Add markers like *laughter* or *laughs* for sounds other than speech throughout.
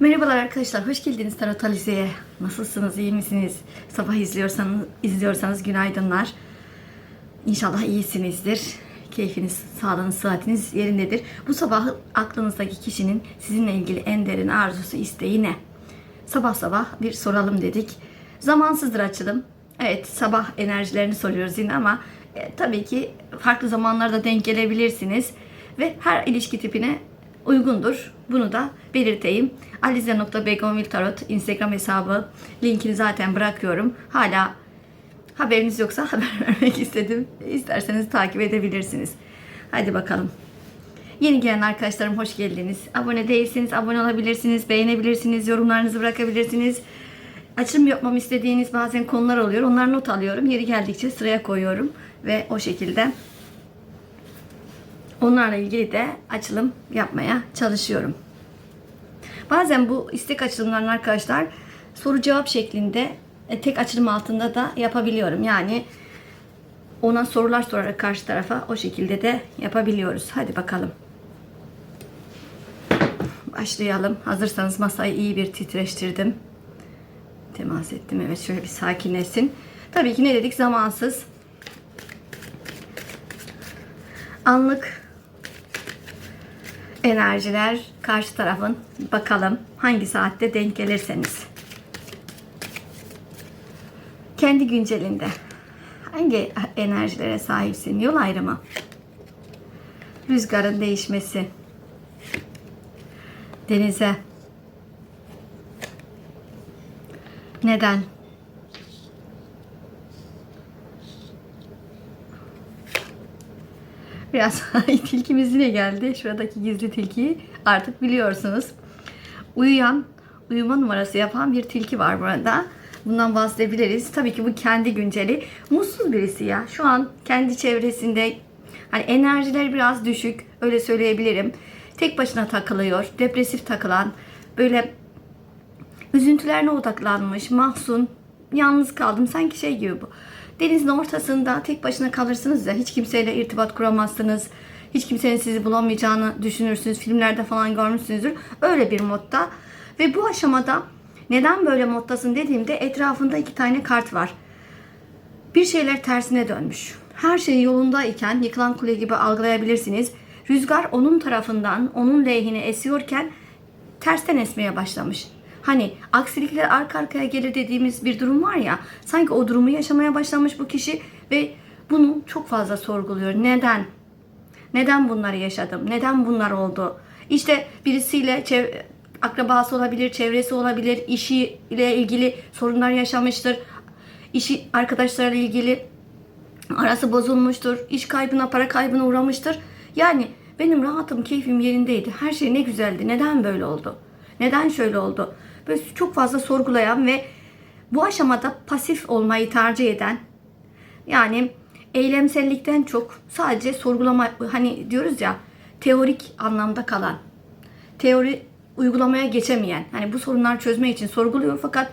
Merhabalar arkadaşlar, hoş geldiniz Tarot Alize'ye. Nasılsınız, iyi misiniz? Sabah izliyorsanız, izliyorsanız günaydınlar. İnşallah iyisinizdir. Keyfiniz, sağlığınız, sıhhatiniz yerindedir. Bu sabah aklınızdaki kişinin sizinle ilgili en derin arzusu, isteği ne? Sabah sabah bir soralım dedik. Zamansızdır açılım. Evet, sabah enerjilerini soruyoruz yine ama e, tabii ki farklı zamanlarda denk gelebilirsiniz. Ve her ilişki tipine uygundur. Bunu da belirteyim. alize.begonviltarot Instagram hesabı linkini zaten bırakıyorum. Hala haberiniz yoksa *laughs* haber vermek istedim. İsterseniz takip edebilirsiniz. Hadi bakalım. Yeni gelen arkadaşlarım hoş geldiniz. Abone değilseniz abone olabilirsiniz, beğenebilirsiniz, yorumlarınızı bırakabilirsiniz. Açılım yapmam istediğiniz bazen konular oluyor. Onları not alıyorum. Yeri geldikçe sıraya koyuyorum ve o şekilde Onlarla ilgili de açılım yapmaya çalışıyorum. Bazen bu istek açılımlarını arkadaşlar soru cevap şeklinde e, tek açılım altında da yapabiliyorum. Yani ona sorular sorarak karşı tarafa o şekilde de yapabiliyoruz. Hadi bakalım. Başlayalım. Hazırsanız masayı iyi bir titreştirdim. Temas ettim. Evet şöyle bir sakinleşsin. Tabii ki ne dedik? Zamansız. Anlık enerjiler karşı tarafın bakalım hangi saatte denk gelirseniz. Kendi güncelinde hangi enerjilere sahipsin? Yol ayrımı. Rüzgarın değişmesi. Denize. Neden? Biraz *laughs* tilkimiz yine geldi. Şuradaki gizli tilkiyi artık biliyorsunuz. Uyuyan, uyuma numarası yapan bir tilki var burada. Bundan bahsedebiliriz. Tabii ki bu kendi günceli. Mutsuz birisi ya. Şu an kendi çevresinde hani enerjiler biraz düşük. Öyle söyleyebilirim. Tek başına takılıyor. Depresif takılan. Böyle üzüntülerine odaklanmış. Mahzun. Yalnız kaldım. Sanki şey gibi bu. Denizin ortasında tek başına kalırsınız ya hiç kimseyle irtibat kuramazsınız. Hiç kimsenin sizi bulamayacağını düşünürsünüz. Filmlerde falan görmüşsünüzdür. Öyle bir modda. Ve bu aşamada neden böyle moddasın dediğimde etrafında iki tane kart var. Bir şeyler tersine dönmüş. Her şey yolundayken yıkılan kule gibi algılayabilirsiniz. Rüzgar onun tarafından, onun lehine esiyorken tersten esmeye başlamış. Hani aksilikler arka arkaya gelir dediğimiz bir durum var ya. Sanki o durumu yaşamaya başlamış bu kişi ve bunu çok fazla sorguluyor. Neden? Neden bunları yaşadım? Neden bunlar oldu? İşte birisiyle akrabası olabilir, çevresi olabilir, işiyle ilgili sorunlar yaşamıştır. İşi arkadaşlarıyla ilgili arası bozulmuştur. iş kaybına, para kaybına uğramıştır. Yani benim rahatım, keyfim yerindeydi. Her şey ne güzeldi. Neden böyle oldu? Neden şöyle oldu? Böyle çok fazla sorgulayan ve bu aşamada pasif olmayı tercih eden yani eylemsellikten çok sadece sorgulama hani diyoruz ya teorik anlamda kalan teori uygulamaya geçemeyen hani bu sorunlar çözme için sorguluyor fakat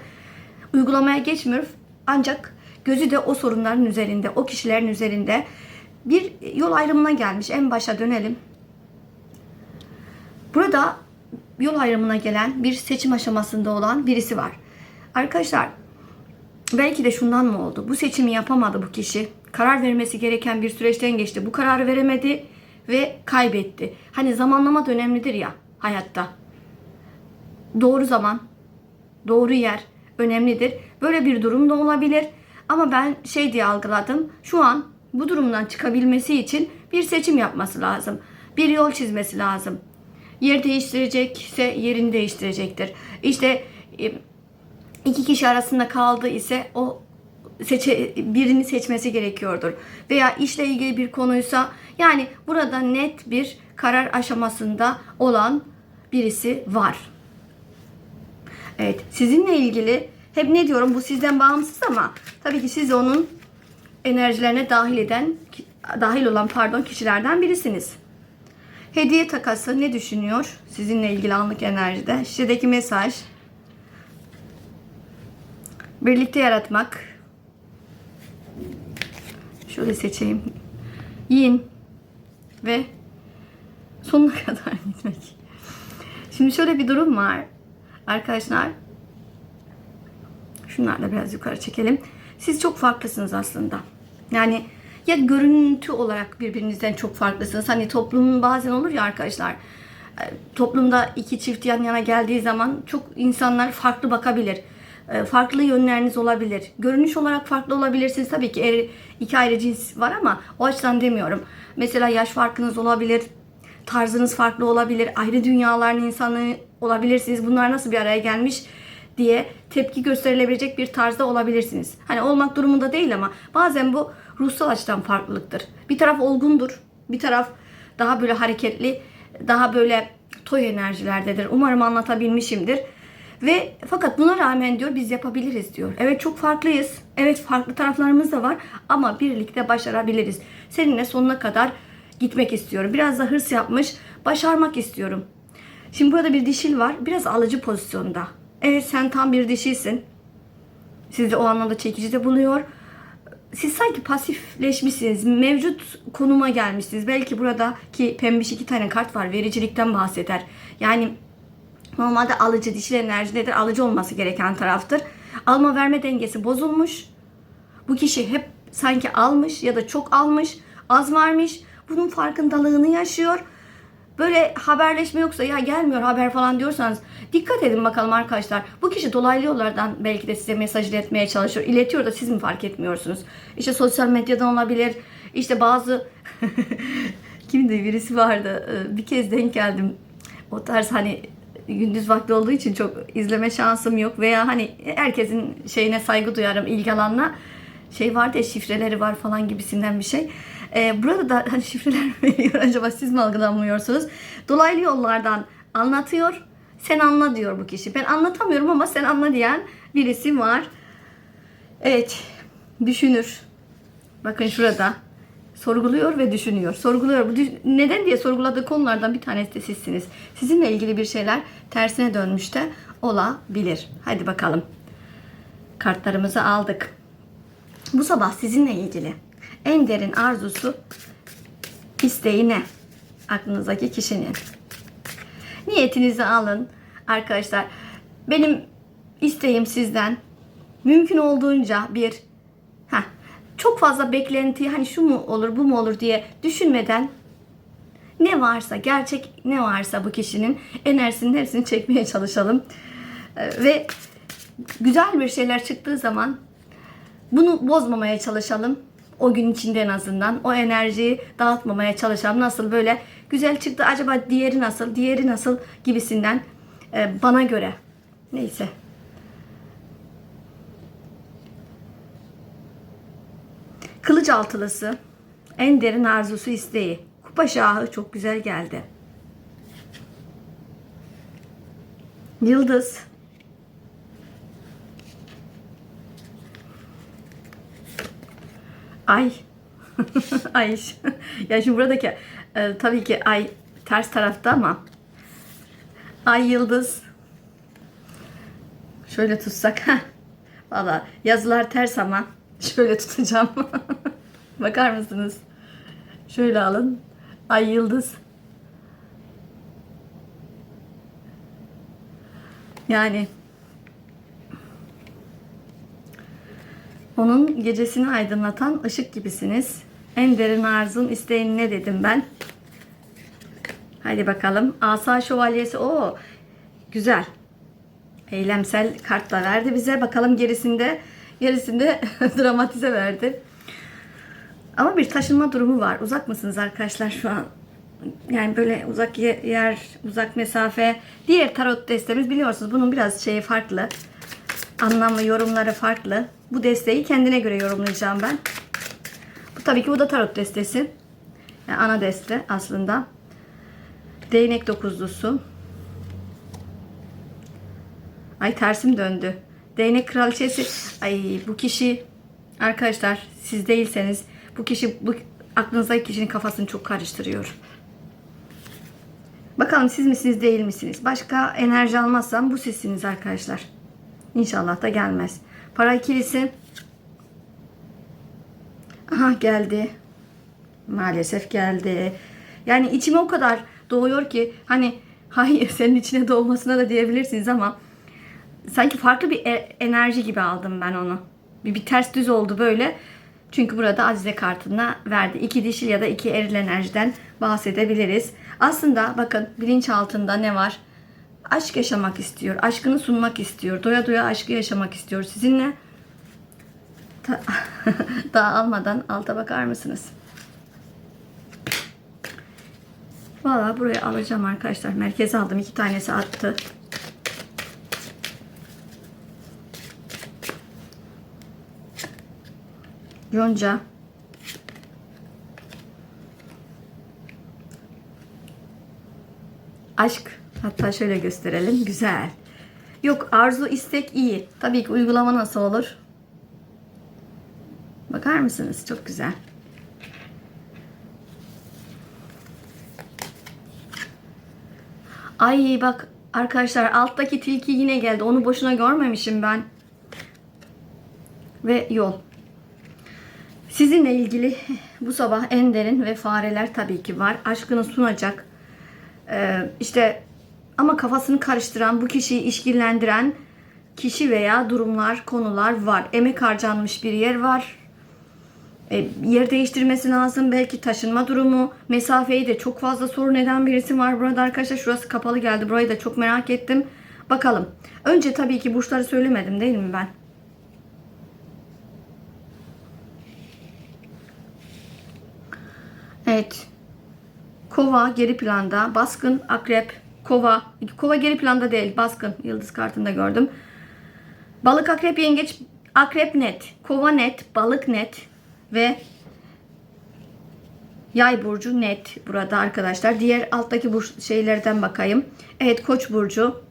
uygulamaya geçmiyor. Ancak gözü de o sorunların üzerinde o kişilerin üzerinde bir yol ayrımına gelmiş. En başa dönelim. Burada yol ayrımına gelen bir seçim aşamasında olan birisi var. Arkadaşlar belki de şundan mı oldu? Bu seçimi yapamadı bu kişi. Karar vermesi gereken bir süreçten geçti. Bu kararı veremedi ve kaybetti. Hani zamanlama da önemlidir ya hayatta. Doğru zaman, doğru yer önemlidir. Böyle bir durum da olabilir. Ama ben şey diye algıladım. Şu an bu durumdan çıkabilmesi için bir seçim yapması lazım. Bir yol çizmesi lazım yer değiştirecekse yerini değiştirecektir. İşte e, iki kişi arasında kaldı ise o seçe, birini seçmesi gerekiyordur. Veya işle ilgili bir konuysa yani burada net bir karar aşamasında olan birisi var. Evet sizinle ilgili hep ne diyorum bu sizden bağımsız ama tabii ki siz onun enerjilerine dahil eden dahil olan pardon kişilerden birisiniz. Hediye takası ne düşünüyor? Sizinle ilgili anlık enerjide. Şişedeki mesaj. Birlikte yaratmak. Şöyle seçeyim. Yin ve sonuna *laughs* kadar gitmek. Şimdi şöyle bir durum var. Arkadaşlar şunlarla biraz yukarı çekelim. Siz çok farklısınız aslında. Yani ya görüntü olarak birbirinizden çok farklısınız. Hani toplumun bazen olur ya arkadaşlar. e, Toplumda iki çift yan yana geldiği zaman çok insanlar farklı bakabilir. E, Farklı yönleriniz olabilir. Görünüş olarak farklı olabilirsiniz. Tabii ki er- iki ayrı cins var ama o açıdan demiyorum. Mesela yaş farkınız olabilir. Tarzınız farklı olabilir. Ayrı dünyaların insanı olabilirsiniz. Bunlar nasıl bir araya gelmiş diye tepki gösterilebilecek bir tarzda olabilirsiniz. Hani olmak durumunda değil ama bazen bu ruhsal açıdan farklılıktır. Bir taraf olgundur, bir taraf daha böyle hareketli, daha böyle toy enerjilerdedir. Umarım anlatabilmişimdir. Ve fakat buna rağmen diyor biz yapabiliriz diyor. Evet çok farklıyız. Evet farklı taraflarımız da var ama birlikte başarabiliriz. Seninle sonuna kadar gitmek istiyorum. Biraz da hırs yapmış, başarmak istiyorum. Şimdi burada bir dişil var. Biraz alıcı pozisyonda. Evet sen tam bir dişisin. Sizi o anlamda çekici de buluyor. Siz sanki pasifleşmişsiniz. Mevcut konuma gelmişsiniz. Belki buradaki pembiş iki tane kart var. Vericilikten bahseder. Yani normalde alıcı dişil enerji nedir? Alıcı olması gereken taraftır. Alma verme dengesi bozulmuş. Bu kişi hep sanki almış ya da çok almış, az vermiş. Bunun farkındalığını yaşıyor. Böyle haberleşme yoksa ya gelmiyor haber falan diyorsanız dikkat edin bakalım arkadaşlar. Bu kişi dolaylı yollardan belki de size mesaj iletmeye çalışıyor. İletiyor da siz mi fark etmiyorsunuz? İşte sosyal medyadan olabilir. İşte bazı *laughs* kimdi birisi vardı. Ee, Bir kez denk geldim. O tarz hani gündüz vakti olduğu için çok izleme şansım yok veya hani herkesin şeyine saygı duyarım ilgi alanına şey vardı ya şifreleri var falan gibisinden bir şey. Ee, burada da hani şifreler *laughs* veriyor acaba siz mi algılamıyorsunuz? Dolaylı yollardan anlatıyor. Sen anla diyor bu kişi. Ben anlatamıyorum ama sen anla diyen birisi var. Evet. Düşünür. Bakın şurada. Sorguluyor ve düşünüyor. Sorguluyor. Neden diye sorguladığı konulardan bir tanesi de sizsiniz. Sizinle ilgili bir şeyler tersine dönmüş de olabilir. Hadi bakalım. Kartlarımızı aldık. Bu sabah sizinle ilgili en derin arzusu, isteği ne? Aklınızdaki kişinin. Niyetinizi alın arkadaşlar. Benim isteğim sizden mümkün olduğunca bir heh, çok fazla beklenti hani şu mu olur bu mu olur diye düşünmeden ne varsa gerçek ne varsa bu kişinin enerjisinin hepsini çekmeye çalışalım. Ee, Ve güzel bir şeyler çıktığı zaman bunu bozmamaya çalışalım. O gün içinde en azından o enerjiyi dağıtmamaya çalışalım. Nasıl böyle güzel çıktı acaba diğeri nasıl, diğeri nasıl gibisinden e, bana göre. Neyse. Kılıç altılısı en derin arzusu isteği. Kupa şahı çok güzel geldi. Yıldız Ay. *laughs* ay. *laughs* ya şimdi buradaki e, tabii ki ay ters tarafta ama ay yıldız şöyle tutsak. *laughs* Valla yazılar ters ama şöyle tutacağım. Bakar mısınız? Şöyle alın. Ay yıldız. Yani Onun gecesini aydınlatan ışık gibisiniz. En derin arzun isteğin ne dedim ben? Hadi bakalım. Asa şövalyesi. o güzel. Eylemsel kart da verdi bize. Bakalım gerisinde gerisinde *laughs* dramatize verdi. Ama bir taşınma durumu var. Uzak mısınız arkadaşlar şu an? Yani böyle uzak ye- yer, uzak mesafe. Diğer tarot destemiz biliyorsunuz bunun biraz şeyi farklı. Anlamı, yorumları farklı. Bu desteği kendine göre yorumlayacağım ben. Bu tabii ki bu da tarot destesi. Yani ana deste aslında. Değnek dokuzlusu. Ay tersim döndü. Değnek kraliçesi. Ay bu kişi arkadaşlar siz değilseniz bu kişi bu aklınızdaki kişinin kafasını çok karıştırıyor. Bakalım siz misiniz değil misiniz? Başka enerji almazsam bu sizsiniz arkadaşlar. İnşallah da gelmez. Para ikilisi. Aha geldi. Maalesef geldi. Yani içime o kadar doğuyor ki hani hayır *laughs* senin içine doğmasına da diyebilirsiniz ama sanki farklı bir e- enerji gibi aldım ben onu. Bir, bir ters düz oldu böyle. Çünkü burada Azize kartına verdi. İki dişil ya da iki eril enerjiden bahsedebiliriz. Aslında bakın bilinç altında ne var? Aşk yaşamak istiyor. Aşkını sunmak istiyor. Doya doya aşkı yaşamak istiyor. Sizinle Ta- *laughs* daha almadan alta bakar mısınız? Valla buraya alacağım arkadaşlar. Merkeze aldım. iki tanesi attı. Yonca. Aşk. Hatta şöyle gösterelim. Güzel. Yok arzu istek iyi. Tabii ki uygulama nasıl olur? Bakar mısınız? Çok güzel. Ay bak arkadaşlar alttaki tilki yine geldi. Onu boşuna görmemişim ben. Ve yol. Sizinle ilgili bu sabah en derin ve fareler tabii ki var. Aşkını sunacak. Ee, işte ama kafasını karıştıran, bu kişiyi işkillendiren kişi veya durumlar, konular var. Emek harcanmış bir yer var. E, yer değiştirmesi lazım. Belki taşınma durumu, mesafeyi de çok fazla sorun eden birisi var burada arkadaşlar. Şurası kapalı geldi. Burayı da çok merak ettim. Bakalım. Önce tabii ki burçları söylemedim değil mi ben? Evet. Kova geri planda. Baskın, akrep, kova. Kova geri planda değil. Baskın. Yıldız kartında gördüm. Balık, akrep, yengeç, akrep net. Kova net, balık net ve Yay burcu net burada arkadaşlar. Diğer alttaki burç şeylerden bakayım. Evet Koç burcu.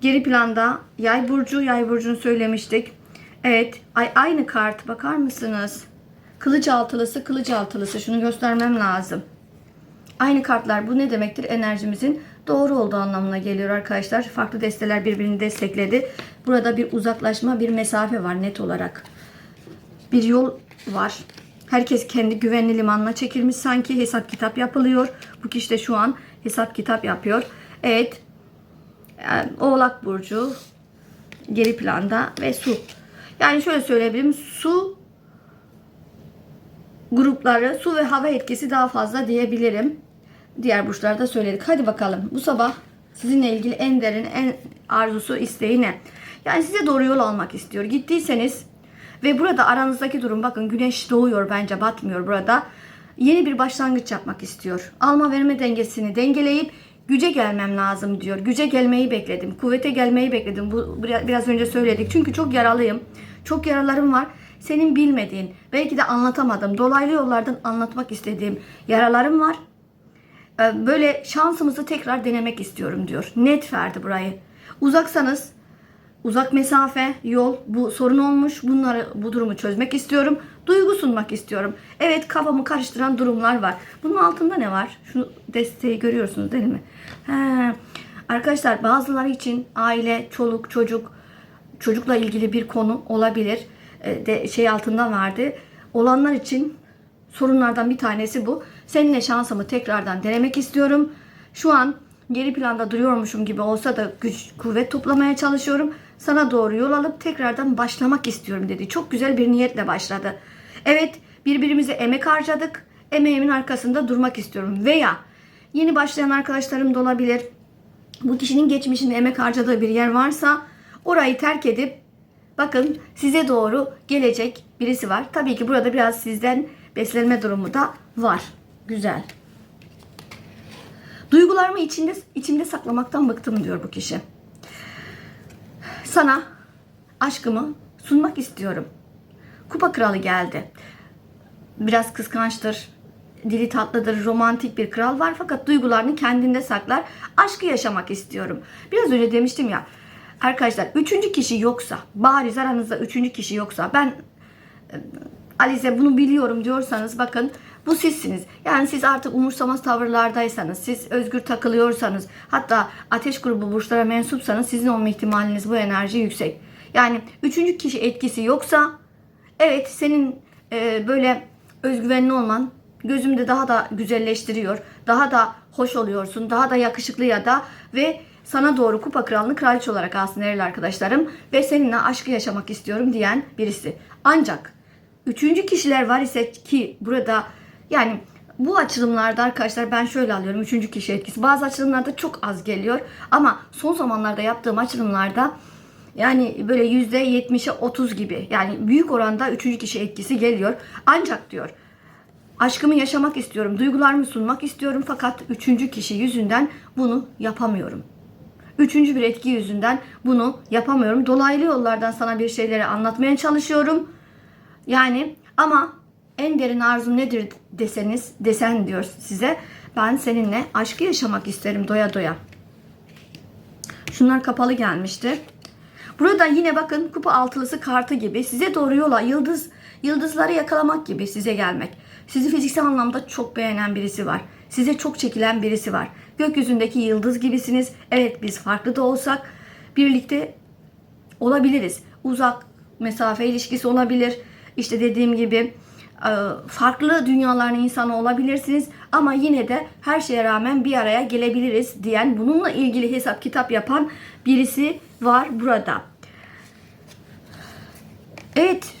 Geri planda Yay burcu, Yay burcunu söylemiştik. Evet, ay aynı kart bakar mısınız? Kılıç altılısı, kılıç altılısı. Şunu göstermem lazım. Aynı kartlar bu ne demektir? Enerjimizin doğru olduğu anlamına geliyor arkadaşlar. Farklı desteler birbirini destekledi. Burada bir uzaklaşma, bir mesafe var net olarak. Bir yol var. Herkes kendi güvenli limanına çekilmiş sanki hesap kitap yapılıyor. Bu kişi de şu an hesap kitap yapıyor. Evet. Yani Oğlak burcu geri planda ve su. Yani şöyle söyleyebilirim. Su grupları, su ve hava etkisi daha fazla diyebilirim. Diğer burçlarda söyledik. Hadi bakalım. Bu sabah sizinle ilgili en derin, en arzusu, isteği ne? Yani size doğru yol almak istiyor. Gittiyseniz ve burada aranızdaki durum bakın güneş doğuyor bence batmıyor burada. Yeni bir başlangıç yapmak istiyor. Alma verme dengesini dengeleyip güce gelmem lazım diyor. Güce gelmeyi bekledim. Kuvvete gelmeyi bekledim. Bu biraz önce söyledik. Çünkü çok yaralıyım. Çok yaralarım var. Senin bilmediğin, belki de anlatamadım. Dolaylı yollardan anlatmak istediğim yaralarım var. Ee, Böyle şansımızı tekrar denemek istiyorum diyor. Net verdi burayı. Uzaksanız uzak mesafe, yol bu sorun olmuş. Bunları bu durumu çözmek istiyorum. Duygu sunmak istiyorum. Evet kafamı karıştıran durumlar var. Bunun altında ne var? Şu desteği görüyorsunuz değil mi? He. Arkadaşlar bazıları için aile, çoluk, çocuk, çocukla ilgili bir konu olabilir. E, de şey altında vardı. Olanlar için sorunlardan bir tanesi bu. Seninle şansımı tekrardan denemek istiyorum. Şu an geri planda duruyormuşum gibi olsa da güç, kuvvet toplamaya çalışıyorum. Sana doğru yol alıp tekrardan başlamak istiyorum dedi. Çok güzel bir niyetle başladı. Evet birbirimize emek harcadık. Emeğimin arkasında durmak istiyorum. Veya yeni başlayan arkadaşlarım da olabilir. Bu kişinin geçmişinde emek harcadığı bir yer varsa orayı terk edip bakın size doğru gelecek birisi var. Tabii ki burada biraz sizden beslenme durumu da var. Güzel. Duygularımı içinde içimde saklamaktan bıktım diyor bu kişi. Sana aşkımı sunmak istiyorum. Kupa kralı geldi. Biraz kıskançtır. Dili tatlıdır, romantik bir kral var fakat duygularını kendinde saklar. Aşkı yaşamak istiyorum. Biraz önce demiştim ya. Arkadaşlar üçüncü kişi yoksa, bariz aranızda üçüncü kişi yoksa ben Alize bunu biliyorum diyorsanız bakın bu sizsiniz. Yani siz artık umursamaz tavırlardaysanız, siz özgür takılıyorsanız, hatta ateş grubu burçlara mensupsanız sizin olma ihtimaliniz bu enerji yüksek. Yani üçüncü kişi etkisi yoksa evet senin e, böyle özgüvenli olman gözümde daha da güzelleştiriyor. Daha da hoş oluyorsun. Daha da yakışıklı ya da ve sana doğru kupa kralını kraliçe olarak alsın değerli arkadaşlarım ve seninle aşkı yaşamak istiyorum diyen birisi. Ancak üçüncü kişiler var ise ki burada yani bu açılımlarda arkadaşlar ben şöyle alıyorum. Üçüncü kişi etkisi. Bazı açılımlarda çok az geliyor. Ama son zamanlarda yaptığım açılımlarda yani böyle yüzde yetmişe otuz gibi. Yani büyük oranda üçüncü kişi etkisi geliyor. Ancak diyor aşkımı yaşamak istiyorum. Duygularımı sunmak istiyorum. Fakat üçüncü kişi yüzünden bunu yapamıyorum. Üçüncü bir etki yüzünden bunu yapamıyorum. Dolaylı yollardan sana bir şeyleri anlatmaya çalışıyorum. Yani ama en derin arzum nedir deseniz, desen diyor size. Ben seninle aşkı yaşamak isterim doya doya. Şunlar kapalı gelmişti. Burada yine bakın kupa altılısı kartı gibi size doğru yola yıldız yıldızları yakalamak gibi size gelmek. Sizi fiziksel anlamda çok beğenen birisi var. Size çok çekilen birisi var. Gökyüzündeki yıldız gibisiniz. Evet biz farklı da olsak birlikte olabiliriz. Uzak mesafe ilişkisi olabilir. İşte dediğim gibi farklı dünyaların insanı olabilirsiniz ama yine de her şeye rağmen bir araya gelebiliriz diyen bununla ilgili hesap kitap yapan birisi var burada. Evet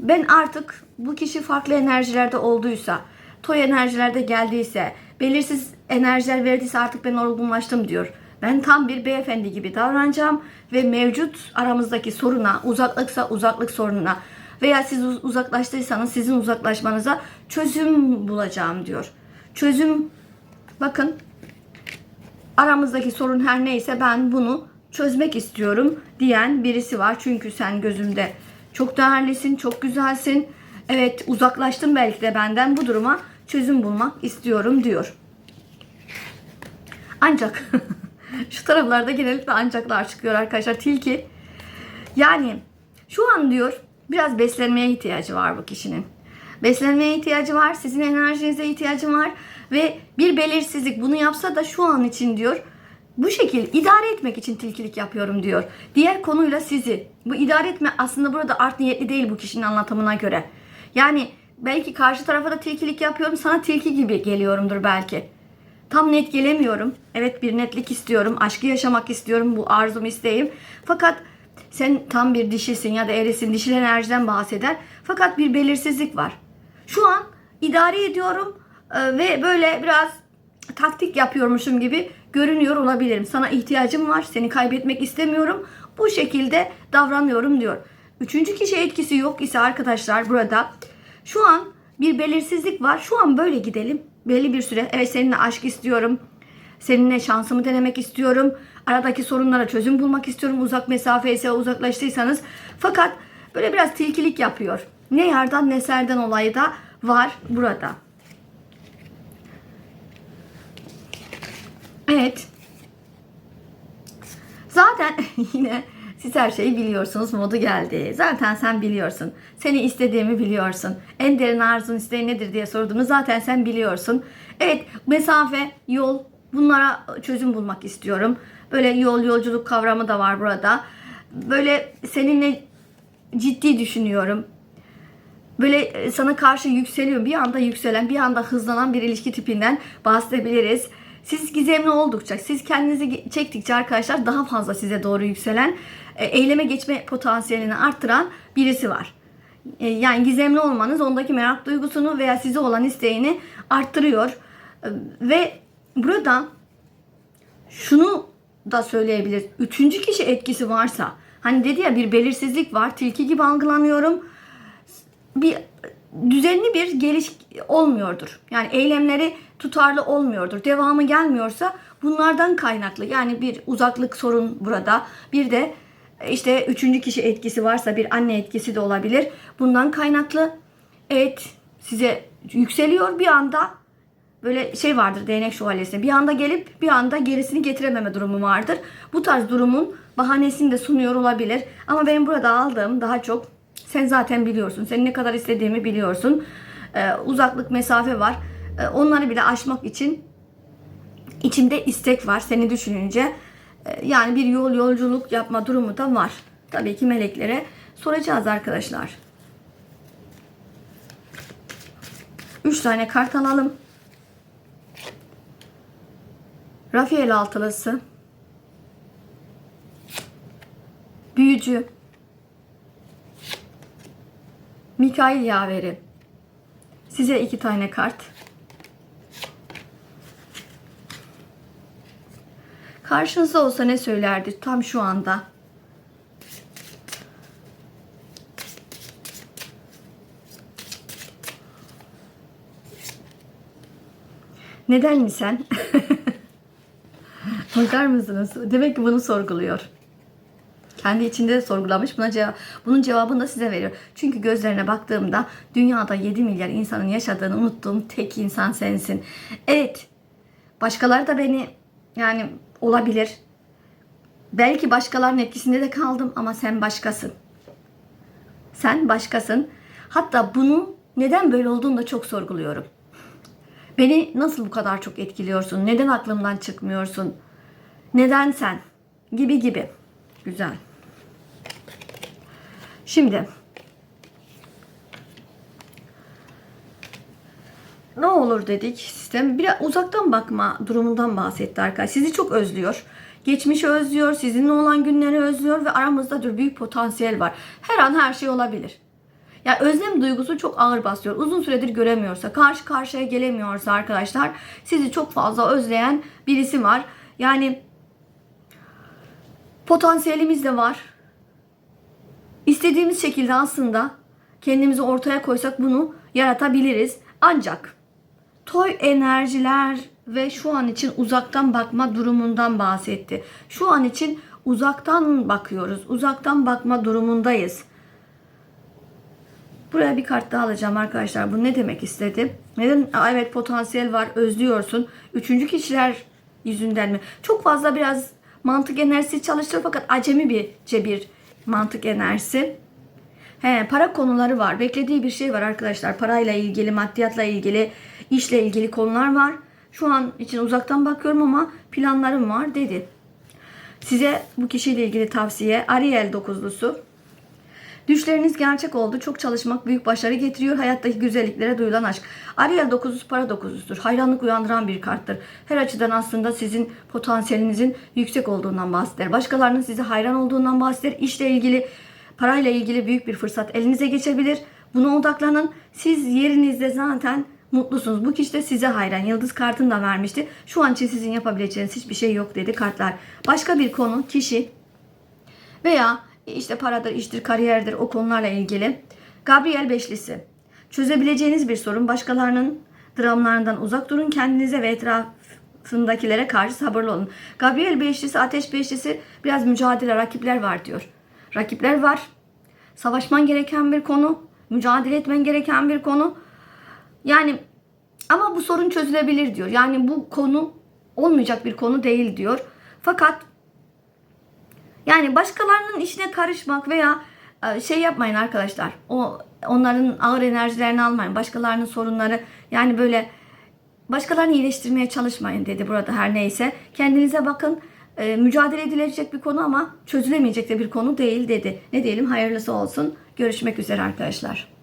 ben artık bu kişi farklı enerjilerde olduysa, toy enerjilerde geldiyse, belirsiz enerjiler verdiyse artık ben olgunlaştım diyor. Ben tam bir beyefendi gibi davranacağım ve mevcut aramızdaki soruna, uzaklıksa uzaklık sorununa veya siz uz- uzaklaştıysanız sizin uzaklaşmanıza çözüm bulacağım diyor. Çözüm bakın aramızdaki sorun her neyse ben bunu çözmek istiyorum diyen birisi var. Çünkü sen gözümde çok değerlisin, çok güzelsin. Evet uzaklaştın belki de benden bu duruma çözüm bulmak istiyorum diyor. Ancak *laughs* şu taraflarda genellikle ancaklar çıkıyor arkadaşlar. Tilki yani şu an diyor biraz beslenmeye ihtiyacı var bu kişinin. Beslenmeye ihtiyacı var, sizin enerjinize ihtiyacı var ve bir belirsizlik bunu yapsa da şu an için diyor bu şekil idare etmek için tilkilik yapıyorum diyor. Diğer konuyla sizi bu idare etme aslında burada art niyetli değil bu kişinin anlatımına göre. Yani belki karşı tarafa da tilkilik yapıyorum sana tilki gibi geliyorumdur belki. Tam net gelemiyorum. Evet bir netlik istiyorum. Aşkı yaşamak istiyorum. Bu arzum isteğim. Fakat sen tam bir dişisin ya da erisin. Dişil enerjiden bahseder. Fakat bir belirsizlik var. Şu an idare ediyorum e, ve böyle biraz taktik yapıyormuşum gibi görünüyor olabilirim. Sana ihtiyacım var. Seni kaybetmek istemiyorum. Bu şekilde davranıyorum diyor. Üçüncü kişi etkisi yok ise arkadaşlar burada şu an bir belirsizlik var. Şu an böyle gidelim. Belli bir süre. Evet seninle aşk istiyorum. Seninle şansımı denemek istiyorum. Aradaki sorunlara çözüm bulmak istiyorum. Uzak mesafe ise uzaklaştıysanız. Fakat böyle biraz tilkilik yapıyor. Ne yardan ne serden olayı da var burada. Evet. Zaten *laughs* yine siz her şeyi biliyorsunuz modu geldi. Zaten sen biliyorsun. Seni istediğimi biliyorsun. En derin arzun isteği nedir diye sorduğunu zaten sen biliyorsun. Evet mesafe, yol bunlara çözüm bulmak istiyorum. Böyle yol yolculuk kavramı da var burada. Böyle seninle ciddi düşünüyorum. Böyle e, sana karşı yükseliyor. Bir anda yükselen, bir anda hızlanan bir ilişki tipinden bahsedebiliriz. Siz gizemli oldukça, siz kendinizi çektikçe arkadaşlar daha fazla size doğru yükselen, e, eyleme geçme potansiyelini arttıran birisi var. E, Yani gizemli olmanız ondaki merak duygusunu veya size olan isteğini arttırıyor. Ve burada şunu da söyleyebilir. Üçüncü kişi etkisi varsa, hani dedi ya bir belirsizlik var, tilki gibi algılanıyorum bir düzenli bir geliş olmuyordur. Yani eylemleri tutarlı olmuyordur. Devamı gelmiyorsa bunlardan kaynaklı. Yani bir uzaklık sorun burada. Bir de işte üçüncü kişi etkisi varsa bir anne etkisi de olabilir. Bundan kaynaklı evet size yükseliyor bir anda böyle şey vardır değnek şövalyesinde. Bir anda gelip bir anda gerisini getirememe durumu vardır. Bu tarz durumun bahanesini de sunuyor olabilir. Ama benim burada aldığım daha çok sen zaten biliyorsun. Senin ne kadar istediğimi biliyorsun. Ee, uzaklık, mesafe var. Ee, onları bile aşmak için içimde istek var seni düşününce. Ee, yani bir yol yolculuk yapma durumu da var. Tabii ki meleklere soracağız arkadaşlar. Üç tane kart alalım. Rafael altılısı. büyücü, Mikail yaveri. Size iki tane kart. Karşınızda olsa ne söylerdi tam şu anda? Neden mi sen? *laughs* Bakar mısınız? Demek ki bunu sorguluyor. Kendi içinde de sorgulamış. Buna cevap, bunun cevabını da size veriyor. Çünkü gözlerine baktığımda dünyada 7 milyar insanın yaşadığını unuttuğum tek insan sensin. Evet. Başkaları da beni yani olabilir. Belki başkalarının etkisinde de kaldım ama sen başkasın. Sen başkasın. Hatta bunu neden böyle olduğunu da çok sorguluyorum. Beni nasıl bu kadar çok etkiliyorsun? Neden aklımdan çıkmıyorsun? Neden sen? Gibi gibi. Güzel. Şimdi ne olur dedik sistem biraz uzaktan bakma durumundan bahsetti arkadaşlar. Sizi çok özlüyor. Geçmişi özlüyor, sizinle olan günleri özlüyor ve aramızda diyor büyük potansiyel var. Her an her şey olabilir. Ya özlem duygusu çok ağır basıyor. Uzun süredir göremiyorsa, karşı karşıya gelemiyorsa arkadaşlar sizi çok fazla özleyen birisi var. Yani potansiyelimiz de var. İstediğimiz şekilde aslında kendimizi ortaya koysak bunu yaratabiliriz. Ancak toy enerjiler ve şu an için uzaktan bakma durumundan bahsetti. Şu an için uzaktan bakıyoruz. Uzaktan bakma durumundayız. Buraya bir kart daha alacağım arkadaşlar. Bu ne demek istedi? Neden? Evet potansiyel var. Özlüyorsun. Üçüncü kişiler yüzünden mi? Çok fazla biraz mantık enerjisi çalıştırıyor fakat acemi bir bir mantık enerjisi. He, para konuları var. Beklediği bir şey var arkadaşlar. Parayla ilgili, maddiyatla ilgili, işle ilgili konular var. Şu an için uzaktan bakıyorum ama planlarım var dedi. Size bu kişiyle ilgili tavsiye Ariel dokuzlusu. Düşleriniz gerçek oldu. Çok çalışmak büyük başarı getiriyor. Hayattaki güzelliklere duyulan aşk. Ariel 900 para 900'dür. Hayranlık uyandıran bir karttır. Her açıdan aslında sizin potansiyelinizin yüksek olduğundan bahseder. Başkalarının size hayran olduğundan bahseder. İşle ilgili, parayla ilgili büyük bir fırsat elinize geçebilir. Buna odaklanın. Siz yerinizde zaten mutlusunuz. Bu kişi de size hayran. Yıldız kartını da vermişti. Şu an için sizin yapabileceğiniz hiçbir şey yok dedi kartlar. Başka bir konu kişi veya işte paradır, iştir, kariyerdir o konularla ilgili. Gabriel Beşlisi. Çözebileceğiniz bir sorun başkalarının dramlarından uzak durun. Kendinize ve etrafındakilere karşı sabırlı olun. Gabriel Beşlisi, Ateş Beşlisi biraz mücadele, rakipler var diyor. Rakipler var. Savaşman gereken bir konu. Mücadele etmen gereken bir konu. Yani ama bu sorun çözülebilir diyor. Yani bu konu olmayacak bir konu değil diyor. Fakat yani başkalarının işine karışmak veya e, şey yapmayın arkadaşlar. O onların ağır enerjilerini almayın. Başkalarının sorunları yani böyle başkalarını iyileştirmeye çalışmayın dedi burada her neyse. Kendinize bakın. E, mücadele edilecek bir konu ama çözülemeyecek de bir konu değil dedi. Ne diyelim hayırlısı olsun. Görüşmek üzere arkadaşlar.